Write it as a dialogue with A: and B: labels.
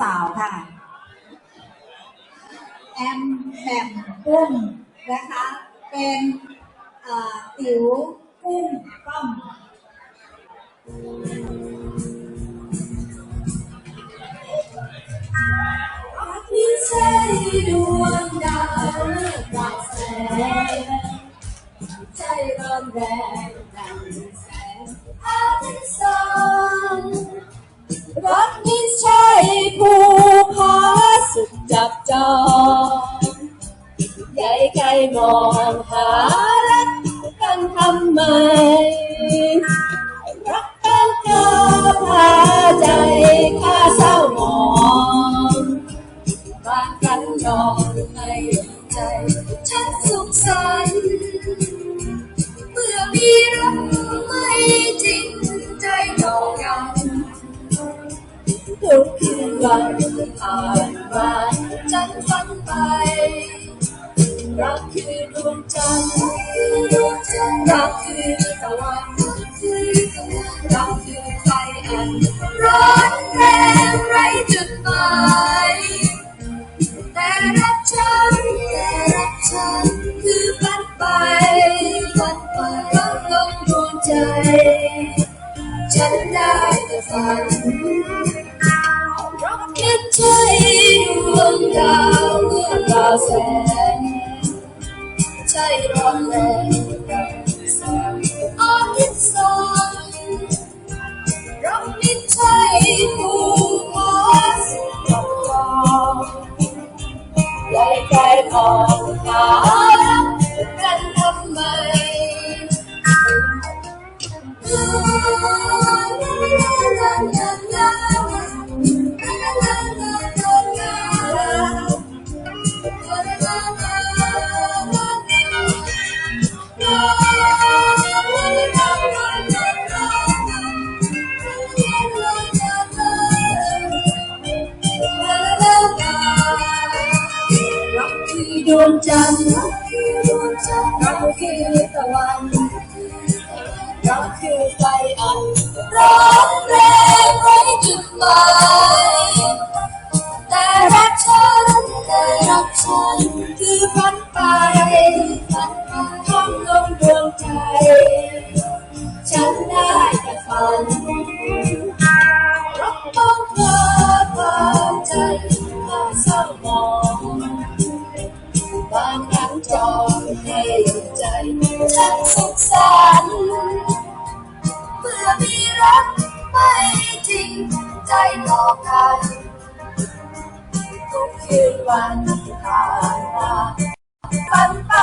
A: สาวๆ ค่ะ
B: แอมแหม่มกุ้งนะคะ เป็นติ๋วกุ้งต้อม
C: ไม่ใช่ดวงดาวเลือกราแสงใจร้อนแรงดังแสงอาทิตย์ส่องรักไจับจองใหญ่ไกลมองหารักกันทำไมรักกันเกินพาใจข้า วันผ่านมาฉันฝันไป รักคือดวงจันทร์รักคือตะวันรักคือไฟอันร้อนแรงไร้จุดหมายแต่รักฉันแต่รักฉันคือฝันไปฝันไปฝันลงดวงใจ ฉันได้แต่ฝัน ใจดวงดาวเมื่อดาแสงใจร้อนแรงดังแสงอาทิตย์ส่องรักไม่ใช่ผู้พาสุดกับจองใหญ่ใจมองหารักกันทำไมรั ดวงจันทร์รักคือดวงจันทร์รักคือตะวันเรักคือไฟอันร้อนแรงไร้จุดหมายแต่รักฉันแต่รักฉันคือฝันไปฝันไปท่องลงดวงใจ ฉันได้แต่ฝันรักต้องเธอพาใจพาเศร้ามอง สุขสันต์เมื่อมีรักไม่จริงใจต่อกันทุกคืนวันผ่านมาฝันไป